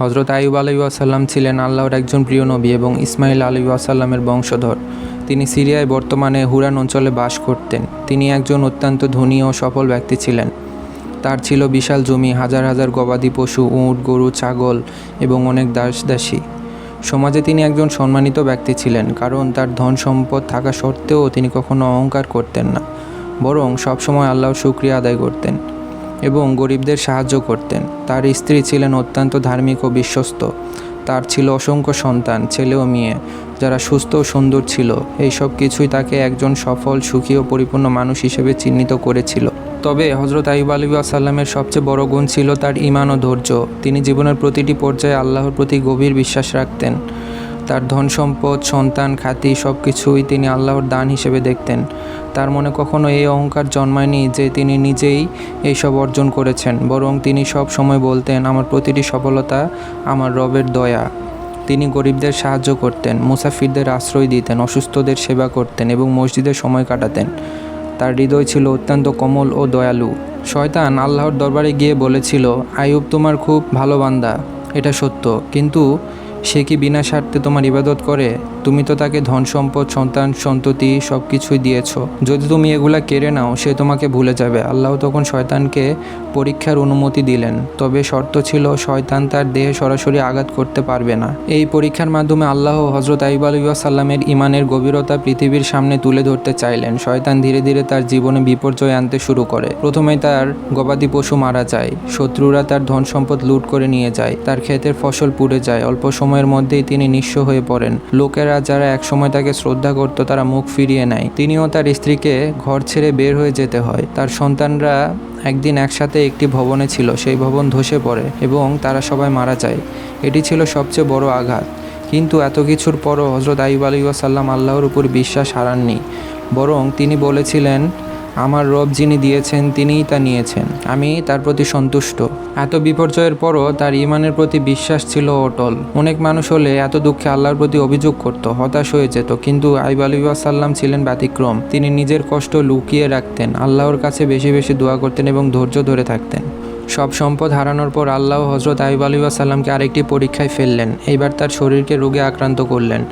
হজরত আইব আলী আসাল্লাম ছিলেন আল্লাহর একজন প্রিয় নবী এবং ইসমাইল আলী আসাল্লামের বংশধর। তিনি সিরিয়ায় বর্তমানে হুরান অঞ্চলে বাস করতেন। তিনি একজন অত্যন্ত ধনী ও সফল ব্যক্তি ছিলেন। তার ছিল বিশাল জমি, হাজার হাজার গবাদি পশু, উঁট, গরু, ছাগল এবং অনেক দাস দাসী। সমাজে তিনি একজন সম্মানিত ব্যক্তি ছিলেন, কারণ তার ধন সম্পদ থাকা সত্ত্বেও তিনি কখনো অহংকার করতেন না, বরং সবসময় আল্লাহর শুক্রিয়া আদায় করতেন। এবং গরিবদের সাহায্য করতেন। তার স্ত্রী ছিলেন অত্যন্ত ধার্মিক ও বিশ্বস্ত। তার ছিল অসংখ্য সন্তান, ছেলে ও মেয়ে, যারা সুস্থ ও সুন্দর ছিল। এই সব কিছুই তাকে একজন সফল, সুখী ও পরিপূর্ণ মানুষ হিসেবে চিহ্নিত করেছিল। তবে হজরত আইব আলী আসাল্লামের সবচেয়ে বড় গুণ ছিল তার ইমান ও ধৈর্য। তিনি জীবনের প্রতিটি পর্যায়ে আল্লাহর প্রতি গভীর বিশ্বাস রাখতেন। তার ধন সম্পদ, সন্তান খ্যাতি সব কিছুই তিনি আল্লাহর দান হিসেবে দেখতেন। তার মনে কখনো এই অহংকার জন্মায়নি যে তিনি নিজেই এইসব অর্জন করেছেন, বরং তিনি সব সময় বলতেন, আমার প্রতিটি সফলতা আমার রবের দয়া। তিনি গরিবদের সাহায্য করতেন, মুসাফিরদের আশ্রয় দিতেন, অসুস্থদের সেবা করতেন এবং মসজিদে সময় কাটাতেন। তার হৃদয় ছিল অত্যন্ত কোমল ও দয়ালু। শয়তান আল্লাহর দরবারে গিয়ে বলেছিল, আইয়ুব তোমার খুব ভালো বান্দা, এটা সত্য। কিন্তু সে কি বিনা স্বার্থে তোমার ইবাদত করে? তুমি তো তাকে ধন সম্পদ, সন্তান, সন্ততি সব কিছুই দিয়েছ। যদি তুমি এগুলা কেড়ে নাও, সে তোমাকে ভুলে যাবে। আল্লাহ তখন শয়তানকে পরীক্ষার অনুমতি দিলেন। তবে শর্ত ছিল, শয়তান তার দেহে সরাসরি আঘাত করতে পারবে না। এই পরীক্ষার মাধ্যমে আল্লাহ হজরত আইব ইমানের গভীরতা পৃথিবীর সামনে তুলে ধরতে চাইলেন। শয়তান ধীরে ধীরে তার জীবনে বিপর্যয় আনতে শুরু করে। প্রথমে তার গবাদি পশু মারা যায়। শত্রুরা তার ধন সম্পদ লুট করে নিয়ে যায়। তার ক্ষেতের ফসল পুড়ে যায়। অল্প সময়ের মধ্যেই তিনি নিঃস্ব হয়ে পড়েন। লোকেরা যারা একসময় তাকে শ্রদ্ধা করত, তারা মুখ ফিরিয়ে নেয়। তিনিও তার স্ত্রীকে ঘর ছেড়ে বের হয়ে যেতে হয়। তার সন্তানরা একদিন একসাথে একটি ভবনে ছিল, সেই ভবন ধসে পড়ে এবং তারা সবাই মারা যায়। এটি ছিল সবচেয়ে বড় আঘাত। কিন্তু এত কিছুর পরও হজরত আইব আলী ওয়াসাল্লাম আল্লাহর উপর বিশ্বাস হারাননি। বরং তিনি বলেছিলেন আমার রব যিনি দিয়েছেন, তিনিই তা নিয়েছেন। আমি তার প্রতি সন্তুষ্ট। এত বিপর্যয়ের পরও তার ইমানের প্রতি বিশ্বাস ছিল অটল। অনেক মানুষ হলে এত দুঃখে আল্লাহর প্রতি অভিযোগ করত, হতাশ হয়ে যেত, কিন্তু আইব আলী সাল্লাম ছিলেন ব্যতিক্রম। তিনি নিজের কষ্ট লুকিয়ে রাখতেন, আল্লাহর কাছে বেশি বেশি দোয়া করতেন এবং ধৈর্য ধরে থাকতেন। সব সম্পদ হারানোর পর আল্লাহ হজরত আইব আলী সাল্লামকে আরেকটি পরীক্ষায় ফেললেন। এইবার তার শরীরকে রোগে আক্রান্ত করলেন।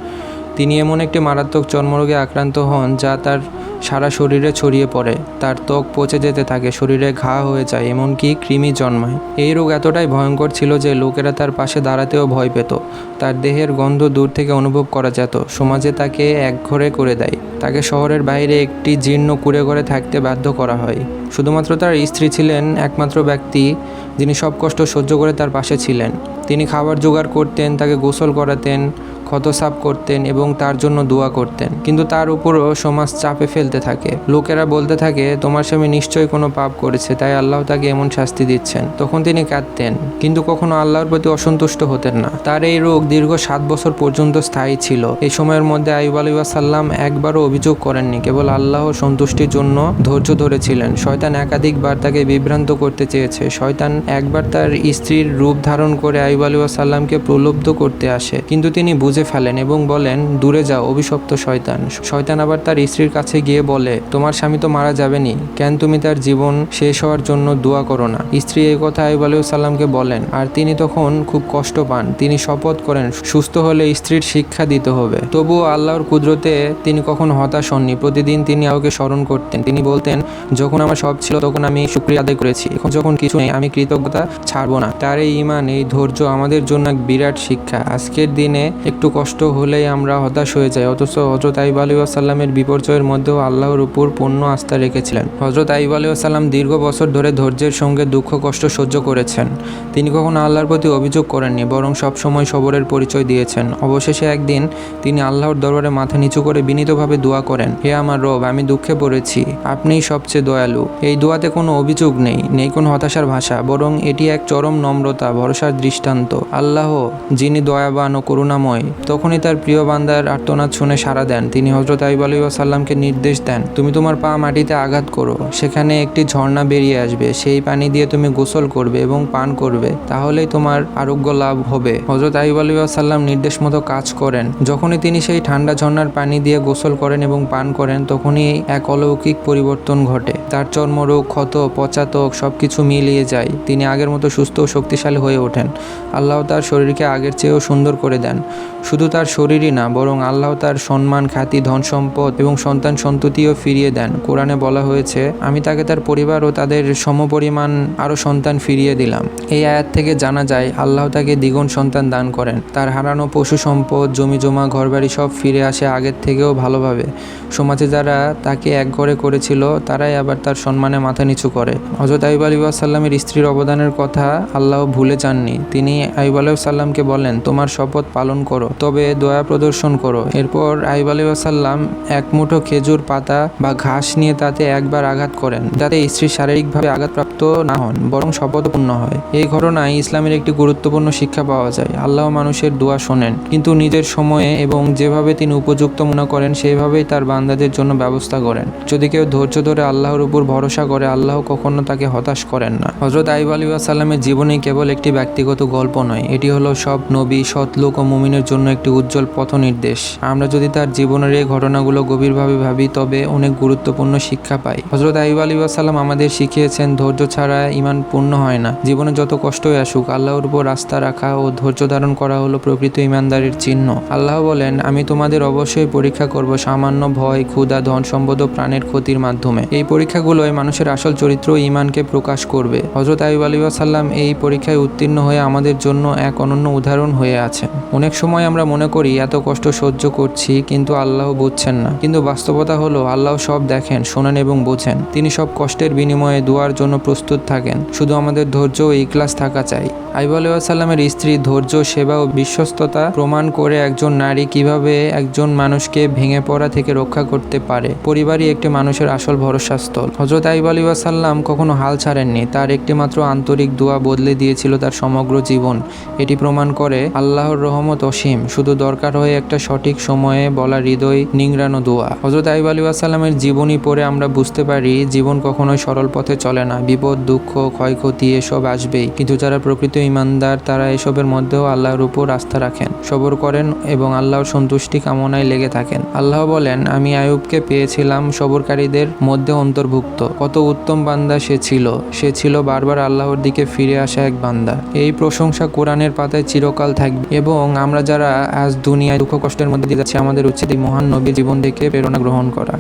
তিনি এমন একটি মারাত্মক চর্মরোগে আক্রান্ত হন যা তার সারা শরীরে ছড়িয়ে পড়ে। তার ত্বক পচে যেতে থাকে, শরীরে ঘা হয়ে যায়, এমনকি কৃমি জন্মায়। এই রোগ এতটাই ভয়ঙ্কর ছিল যে লোকেরা তার পাশে দাঁড়াতেও ভয় পেত। তার দেহের গন্ধ দূর থেকে অনুভব করা যেত। সমাজে তাকে একঘরে করে দেয়। তাকে শহরের বাইরে একটি জীর্ণ কুড়ে ঘরে থাকতে বাধ্য করা হয়। শুধুমাত্র তার স্ত্রী ছিলেন একমাত্র ব্যক্তি, যিনি সব কষ্ট সহ্য করে তার পাশে ছিলেন। তিনি খাবার জোগাড় করতেন, তাকে গোসল করাতেন ক্ষত সাফ করতেন এবং তার জন্য দোয়া করতেন। কিন্তু তার উপরও সমাজ চাপে ফেলতে থাকে। লোকেরা বলতে থাকে, তোমার স্বামী নিশ্চয়ই কোনো পাপ করেছে, তাই আল্লাহ তাকে এমন শাস্তি দিচ্ছেন। তখন তিনি কাঁদতেন। কিন্তু কখনো আল্লাহর প্রতি অসন্তুষ্ট হতেন না। তার এই রোগ দীর্ঘ সাত বছর পর্যন্ত স্থায়ী ছিল। এই সময়ের মধ্যে আইব আলী সাল্লাম একবারও অভিযোগ করেননি, কেবল আল্লাহ সন্তুষ্টির জন্য ধৈর্য ধরেছিলেন। শয়তান একাধিকবার তাকে বিভ্রান্ত করতে চেয়েছে। শয়তান একবার তার স্ত্রীর রূপ ধারণ করে আইব আলী সাল্লামকে প্রলুব্ধ করতে আসে। কিন্তু তিনি বুঝে ফেলেন এবং বলেন, দূরে যাও, অভিশপ্ত শয়তান। শয়তান আবার তার স্ত্রীর কাছে গিয়ে বলে, তোমার স্বামী তো মারা যাবেনি। কেন তুমি তার জীবন শেষ হওয়ার জন্য দোয়া করো না? স্ত্রী এই কথা আইব সাল্লামকে বলেন, আর তিনি তখন খুব কষ্ট পান। তিনি শপথ করেন, সুস্থ হলে স্ত্রীর শিক্ষা দিতে হবে। তবুও আল্লাহর কুদরতে তিনি কখনো হতাশ হননি। প্রতিদিন তিনি আওকে স্মরণ করতেন। তিনি বলতেন, যখন আমার সব ছিল, তখন আমি শুক্রিয়া আদায় করেছি। এখন যখন কিছু নেই, আমি কৃতজ্ঞতা ছাড়বো না। তার এই ইমান এই ধৈর্য আমাদের জন্য এক বিরাট শিক্ষা। আজকের দিনে একটু কষ্ট হলেই আমরা হতাশ হয়ে যাই। অথচ হজরত আইব আলী আসাল্লামের বিপর্যয়ের মধ্যেও আল্লাহর উপর পূর্ণ আস্থা রেখেছিলেন। হজরত আইব আলী আসাল্লাম দীর্ঘ বছর ধরে ধৈর্যের সঙ্গে দুঃখ, কষ্ট সহ্য করেছেন। তিনি কখনো আল্লাহর প্রতি অভিযোগ করেননি, বরং সবসময় সবরের পরিচয় দিয়েছেন। অবশেষে একদিন তিনি আল্লাহর দরবারে মাথা নিচু করে বিনীতভাবে দোয়া করেন, হে আমার রব, আমি দুঃখে পড়েছি। আপনিই সবচেয়ে দয়ালু। এই দোয়াতে কোনো অভিযোগ নেই নেই কোনো হতাশার ভাষা, বরং এটি এক চরম নম্রতা, ভরসার দৃষ্টান্ত। আল্লাহ, যিনি দয়াবান ও করুণাময় তখনই তার প্রিয় বান্দার আর্তনাদ শুনে সাড়া দেন। তিনি হজরত আইব আলী ওয়াসাল্লামকে নির্দেশ দেন, তুমি তোমার পা মাটিতে আঘাত করো, সেখানে একটি ঝর্ণা বেরিয়ে আসবে, সেই পানি দিয়ে তুমি গোসল করবে এবং পান করবে, তাহলেই তোমার আরোগ্য লাভ হবে। হজরত আইব আলী ওয়াসাল্লাম নির্দেশ মতো কাজ করেন। যখনই তিনি সেই ঠান্ডা ঝর্ণার পানি দিয়ে গোসল করেন এবং পান করেন, তখনই এক অলৌকিক পরিবর্তন ঘটে। তার চর্মরোগ, ক্ষত, পচাতক সবকিছু মিলিয়ে যায়। তিনি আগের মতো সুস্থ ও শক্তিশালী হয়ে ওঠেন। আল্লাহ তার শরীরকে আগের চেয়েও সুন্দর করে দেন। শুধু তার শরীরই না, বরং আল্লাহ তার সম্মান, খ্যাতি ধন সম্পদ এবং সন্তান সন্ততিও ফিরিয়ে দেন। কোরআনে বলা হয়েছে, আমি তাকে তার পরিবার ও তাদের সমপরিমাণ আরও সন্তান ফিরিয়ে দিলাম। এই আয়াত থেকে জানা যায়, আল্লাহ তাকে দ্বিগুণ সন্তান দান করেন। তার হারানো পশু সম্পদ, জমি জমা, ঘরবাড়ি সব ফিরে আসে আগের থেকেও ভালোভাবে। সমাজে যারা তাকে এক ঘরে করেছিল, তারাই আবার তার সম্মানে মাথা নিচু করে। হজরত আইব আলী সাল্লামের স্ত্রীর অবদানের কথা আল্লাহ ভুলে যাননি। তিনি আইব আলী সাল্লামকে বলেন, তোমার শপথ পালন করো। তবে দয়া প্রদর্শন করো। এরপর আইব আলী সাল্লাম এক মুঠো খেজুর পাতা বা ঘাস নিয়ে তাতে একবার আঘাত করেন, যাতে স্ত্রী শারীরিকভাবে আঘাতপ্রাপ্ত না হন, বরং শপথপূর্ণ হয়। এই ঘটনায় ইসলামের একটি গুরুত্বপূর্ণ শিক্ষা পাওয়া যায়। আল্লাহ মানুষের দোয়া শোনেন, কিন্তু নিজের সময়ে এবং যেভাবে তিনি উপযুক্ত মনে করেন সেইভাবেই তার বান্দাদের জন্য ব্যবস্থা করেন। যদি কেউ ধৈর্য ধরে আল্লাহর উপর ভরসা করে, আল্লাহ কখনো তাকে হতাশ করেন না। হজরত আইব আলী সাল্লামের জীবনী কেবল একটি ব্যক্তিগত গল্প নয়, এটি হলো সব নবী, সৎলোক ও মুমিনের জন্য একটি উজ্জ্বল পথ নির্দেশ আমরা যদি তার জীবনের এই ঘটনাগুলো গভীরভাবে ভাবি, তবে অনেক গুরুত্বপূর্ণ শিক্ষা পাই। হজরত আইব আলী সাল্লাম আমাদের শিখিয়েছেন, ধৈর্য ছাড়া ইমান পূর্ণ হয় না। জীবনে যত কষ্টই আসুক, আল্লাহর উপর আস্থা রাখা ও ধৈর্য ধারণ করা হলো প্রকৃত ইমানদারের চিহ্ন। আল্লাহ বলেন, আমি তোমাদের অবশ্যই পরীক্ষা করব সামান্য ভয়, ক্ষুধা, ধন সম্পদ ও প্রাণের ক্ষতির মাধ্যমে। এই পরীক্ষাগুলোয় মানুষের আসল চরিত্র ইমানকে প্রকাশ করবে। হজরত আইব আলী সাল্লাম এই পরীক্ষায় উত্তীর্ণ হয়ে আমাদের জন্য এক অনন্য উদাহরণ হয়ে আছেন। অনেক সময় আমরা মনে করি, এত কষ্ট সহ্য করছি, কিন্তু আল্লাহ বুঝছেন না। কিন্তু বাস্তবতা হলো, আল্লাহ সব দেখেন, শোনেন এবং বোঝেন। তিনি সব কষ্টের বিনিময়ে দোয়ার জন্য প্রস্তুত থাকেন। শুধু আমাদের ধৈর্য ও ইকলাস থাকা চাই। আইব আলাইসাল্লামের স্ত্রী ধৈর্য, সেবা ও বিশ্বস্ততা প্রমাণ করে একজন নারী কীভাবে একজন মানুষকে ভেঙে পড়া থেকে রক্ষা করতে পারে। পরিবারই একটি মানুষের আসল ভরসাস্থল। হজরত আইব আলী ওয়াসাল্লাম কখনো হাল ছাড়েননি। তার একটি মাত্র আন্তরিক দোয়া বদলে দিয়েছিল তার সমগ্র জীবন। এটি প্রমাণ করে আল্লাহর রহমত অসীম। শুধু দরকার হয়ে একটা সঠিক সময়ে বলা হৃদয় নিংড়ানো দোয়া। হজরত আইব আলী ওয়াসাল্লামের জীবনী পড়ে আমরা বুঝতে পারি, জীবন কখনোই সরল পথে চলে না। বিপদ, দুঃখ, ক্ষয়ক্ষতি এসব আসবেই। কিন্তু যারা প্রকৃত ইমানদার, তারা এসবের মধ্যেও আল্লাহর উপর আস্থা রাখেন, সবর করেন এবং আল্লাহর সন্তুষ্টি কামনায় লেগে থাকেন। আল্লাহ বলেন, আমি আয়ুবকে পেয়েছিলাম সবরকারীদের মধ্যে অন্তর্ভুক্ত। কত উত্তম বান্দা সে ছিল। সে ছিল বারবার আল্লাহর দিকে ফিরে আসা এক বান্দা। এই প্রশংসা কোরআনের পাতায় চিরকাল থাকবে এবং আমরা যারা আজ দুনিয়ায় দুঃখ কষ্টের মধ্যে দিয়ে যাচ্ছি, আমাদের উচিত এই মহান নবীর জীবন থেকে প্রেরণা গ্রহণ করা।